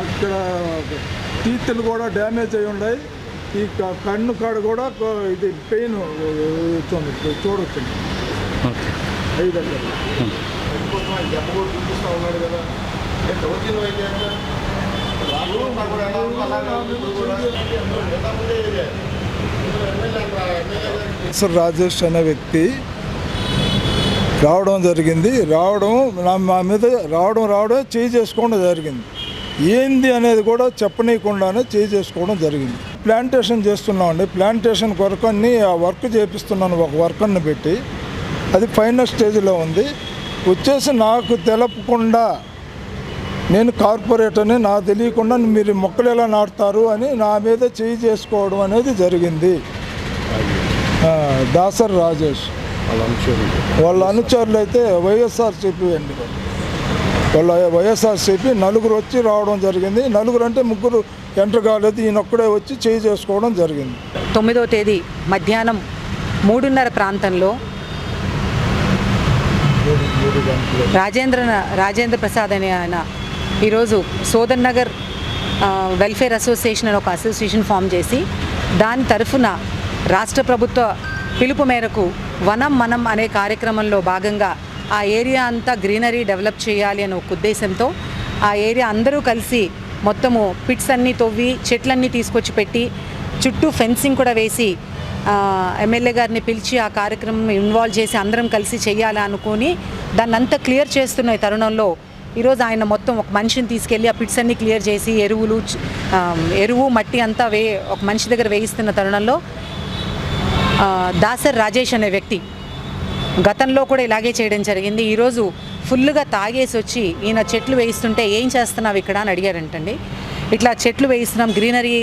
అక్కడ టీత్లు కూడా డ్యామేజ్ అయి ఉన్నాయి. ఈ కన్ను కాడ కూడా ఇది పెయిన్ వచ్చింది చూడొచ్చు ఓకే. ఐదు దగ్గర. సార్ రాజేష్ అనే వ్యక్తి రావడం జరిగింది. రావడం నా మా మీద రావడం రావడం చేయి చేసుకోవడం జరిగింది. ఏంది అనేది కూడా చెప్పనీయకుండానే చేయి చేసుకోవడం జరిగింది. ప్లాంటేషన్ చేస్తున్నామండి. ప్లాంటేషన్ కొరకు అన్ని ఆ వర్క్ చేపిస్తున్నాను ఒక వర్కర్ని పెట్టి. అది ఫైనల్ స్టేజ్లో ఉంది. వచ్చేసి నాకు తెలపకుండా నేను కార్పొరేటర్ని నాకు తెలియకుండా మీరు మొక్కలు ఎలా నాటుతారు అని నా మీద చేయి చేసుకోవడం అనేది జరిగింది. దాసర్ రాజేష్. వాళ్ళ అనుచరులు. అయితే వైఎస్ఆర్సీపీ అండి. వాళ్ళ వైఎస్ఆర్సీపీ నలుగురు వచ్చి రావడం జరిగింది. నలుగురు అంటే ముగ్గురు ఎంటర్ కాలేదు. ఈయనొక్కడే వచ్చి చేయి చేసుకోవడం జరిగింది. తొమ్మిదో తేదీ మధ్యాహ్నం మూడున్నర ప్రాంతంలో రాజేంద్ర రాజేంద్ర ప్రసాద్ అనే ఆయన ఈరోజు సోదర్ నగర్ వెల్ఫేర్ అసోసియేషన్ అని ఒక అసోసియేషన్ ఫామ్ చేసి దాని తరఫున రాష్ట్ర ప్రభుత్వ పిలుపు మేరకు వనం మనం అనే కార్యక్రమంలో భాగంగా ఆ ఏరియా అంతా గ్రీనరీ డెవలప్ చేయాలి అనే ఒక ఉద్దేశంతో ఆ ఏరియా అందరూ కలిసి మొత్తము పిట్స్ అన్నీ తవ్వి చెట్లన్నీ తీసుకొచ్చి పెట్టి చుట్టూ ఫెన్సింగ్ కూడా వేసి ఎమ్మెల్యే గారిని పిలిచి ఆ కార్యక్రమం ఇన్వాల్వ్ చేసి అందరం కలిసి చేయాలి అనుకుని దాన్ని అంతా క్లియర్ చేస్తున్న తరుణంలో ఈరోజు ఆయన మొత్తం ఒక మనిషిని తీసుకెళ్ళి ఆ పిట్స్ అన్ని క్లియర్ చేసి ఎరువులు ఎరువు మట్టి అంతా వే ఒక మనిషి దగ్గర వేయిస్తున్న తరుణంలో దాసర్ రాజేష్ అనే వ్యక్తి గతంలో కూడా ఇలాగే చేయడం జరిగింది. ఈరోజు ఫుల్గా తాగేసి వచ్చి ఈయన చెట్లు వేయిస్తుంటే ఏం చేస్తున్నావు ఇక్కడ అని అడిగారంటండి. ఇట్లా చెట్లు వేయిస్తున్నాం గ్రీనరీ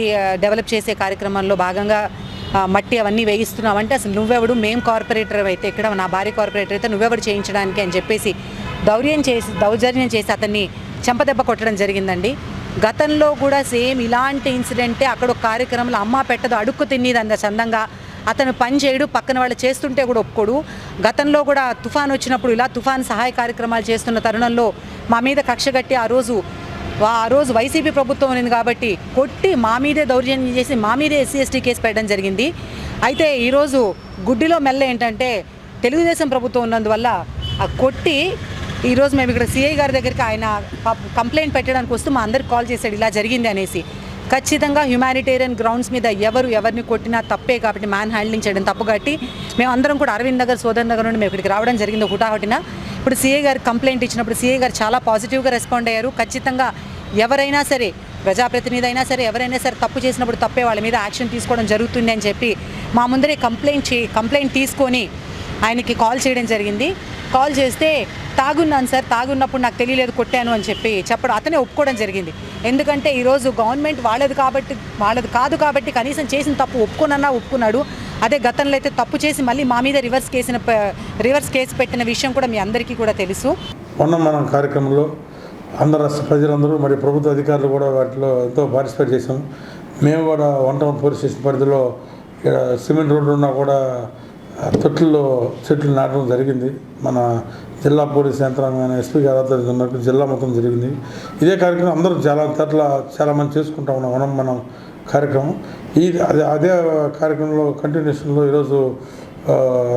డెవలప్ చేసే కార్యక్రమంలో భాగంగా మట్టి అవన్నీ వేయిస్తున్నాం అంటే అసలు నువ్వెవడు? మేం కార్పొరేటర్ అయితే ఇక్కడ నా భార్య కార్పొరేటర్ అయితే నువ్వెవడు చేయించడానికి అని చెప్పేసి దౌర్యం చేసి దౌర్జన్యం చేసి అతన్ని చెంపదెబ్బ కొట్టడం జరిగిందండి. గతంలో కూడా సేమ్ ఇలాంటి ఇన్సిడెంటే అక్కడ ఒక కార్యక్రమంలో అమ్మ పెట్టదు అడుక్కు తినేది చందంగా అతను పని చేయడు పక్కన వాళ్ళు చేస్తుంటే కూడా ఒప్పుకోడు. గతంలో కూడా తుఫాన్ వచ్చినప్పుడు ఇలా తుఫాన్ సహాయ కార్యక్రమాలు చేస్తున్న తరుణంలో మా మీద కక్ష కట్టి ఆ రోజు ఆ రోజు వైసీపీ ప్రభుత్వం ఉంది కాబట్టి కొట్టి మా మీదే దౌర్జన్యం చేసి మా మీదే ఎస్సీ ఎస్టీ కేసు పెట్టడం జరిగింది. అయితే ఈరోజు గుడ్డిలో మెల్ల ఏంటంటే తెలుగుదేశం ప్రభుత్వం ఉన్నందువల్ల ఆ కొట్టి ఈరోజు మేము ఇక్కడ సిఐ గారి దగ్గరికి ఆయన కంప్లైంట్ పెట్టడానికి వస్తూ మా అందరికి కాల్ చేశాడు ఇలా జరిగింది అనేసి. ఖచ్చితంగా హ్యుమానిటేరియన్ గ్రౌండ్స్ మీద ఎవరు ఎవరిని కొట్టినా తప్పే కాబట్టి మ్యాన్ హ్యాండ్లింగ్ చేయడం తప్పు కాబట్టి మేము అందరం కూడా అరవింద్ నగర్ సోదర్ నగర్ నుండి మేము ఇక్కడికి రావడం జరిగింది హుటాహుటిన ఇప్పుడు సీఏ గారు కంప్లైంట్ ఇచ్చినప్పుడు సీఏ గారు చాలా పాజిటివ్గా రెస్పాండ్ అయ్యారు. ఖచ్చితంగా ఎవరైనా సరే ప్రజాప్రతినిధి అయినా సరే ఎవరైనా సరే తప్పు చేసినప్పుడు తప్పే వాళ్ళ మీద యాక్షన్ తీసుకోవడం జరుగుతుంది అని చెప్పి మా ముందరే కంప్లైంట్ చే కంప్లైంట్ తీసుకొని ఆయనకి కాల్ చేయడం జరిగింది. కాల్ చేస్తే తాగున్నాను సార్ తాగున్నప్పుడు నాకు తెలియలేదు కొట్టాను అని చెప్పి చెప్పడం అతనే ఒప్పుకోవడం జరిగింది. ఎందుకంటే ఈరోజు గవర్నమెంట్ వాళ్ళది కాబట్టి వాళ్ళది కాదు కాబట్టి కనీసం చేసిన తప్పు ఒప్పుకోనన్నా ఒప్పుకున్నాడు. అదే గతంలో అయితే తప్పు చేసి మళ్ళీ మా మీద రివర్స్ కేసిన రివర్స్ కేసు పెట్టిన విషయం కూడా మీ అందరికీ కూడా తెలుసు. మొన్న మనం కార్యక్రమంలో అందరు రాష్ట్ర ప్రజలందరూ మరి ప్రభుత్వ అధికారులు కూడా వాటిలో ఎంతో పార్టిసిపేట్ చేశాం. మేము కూడా వన్ టౌన్ పోలీస్ స్టేషన్ పరిధిలో సిమెంట్ రోడ్డు ఉన్నా కూడా ఆ తొట్టుల్లో చెట్లు నాటడం జరిగింది. మన జిల్లా పోలీస్ యంత్రాంగం ఎస్పీ గారు ఆధ్వర్యంలో ఉన్నట్టు జిల్లా మొత్తం జరిగింది. ఇదే కార్యక్రమం అందరూ చాలా చోట్ల చాలా మంది చేసుకుంటా ఉన్నాం మనం మనం కార్యక్రమం. ఈ అదే అదే కార్యక్రమంలో కంటిన్యూషన్లో ఈరోజు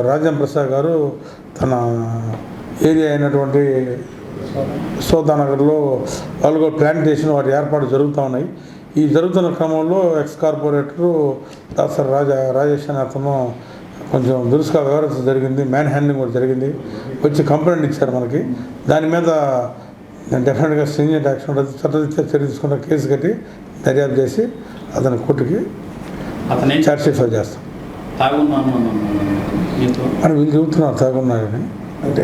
రాజం ప్రసాద్ గారు తన ఏరియా అయినటువంటి సోదానగర్లో వాళ్ళు ప్లాంటేషన్ వాటి ఏర్పాటు జరుగుతూ ఉన్నాయి. ఈ జరుగుతున్న క్రమంలో ఎక్స్ కార్పొరేటరు దాసర్ రాజా రాజేష్ అనే అతను కొంచెం దురుసుగా వ్యవహరించడం జరిగింది మ్యాన్ హ్యాండింగ్ కూడా జరిగింది వచ్చి కంప్లైంట్ ఇచ్చారు మనకి దాని మీద డెఫినెట్గా సీనియర్ యాక్షన్ చట్టరీత్యా చర్య తీసుకున్న కేసు కట్టి దర్యాప్తు చేసి అతని కోర్టుకి అతనే ఛార్జ్ షీట్ ఫైల్ చేస్తాం అని వీళ్ళు చెబుతున్నారు తాగున్నారని అంటే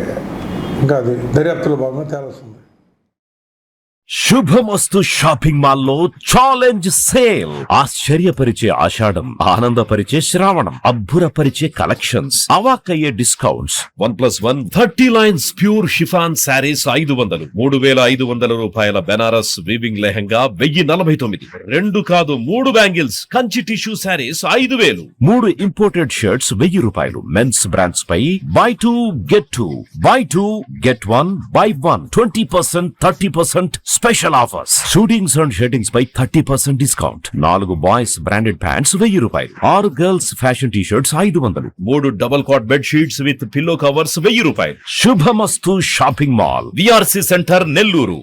ఇంకా అది దర్యాప్తులో భాగంగా తేలాల్సింది శుభమస్తు షాపింగ్ మాల్లో ఛాలెంజ్ సేల్. ఆశ్చర్యపరిచే ఆషాఢం ఆనందపరిచే శ్రావణం అబ్బురపరిచే collections అవాకయ్యే discounts. One plus one thirty lines pure chiffon sarees ఐదు వందలు మూడు వేల ఐదు వందల రూపాయల బెనారస్ వీవింగ్ లెహంగా వెయ్యి నలభై తొమ్మిది రెండు కాదు మూడు బ్యాంగిల్స్ కంచి టిష్యూ శారీస్ ఐదు వేలు. మూడు ఇంపోర్టెడ్ షర్ట్స్ వెయ్యి రూపాయలు men's brands pi buy two get two. Buy two get one buy one twenty percent thirty percent special offers suitings and shirtings pi thirty percent discount నాలుగు బాయ్స్ బ్రాండెడ్ ప్యాంట్స్ వెయ్యి రూపాయలు. ఆరు girls fashion T shirts ఐదు వందలు. మూడు double cot bed sheets with pillow covers వెయ్యి రూపాయలు. Shubhamastu shopping mall VRC centre Nellore.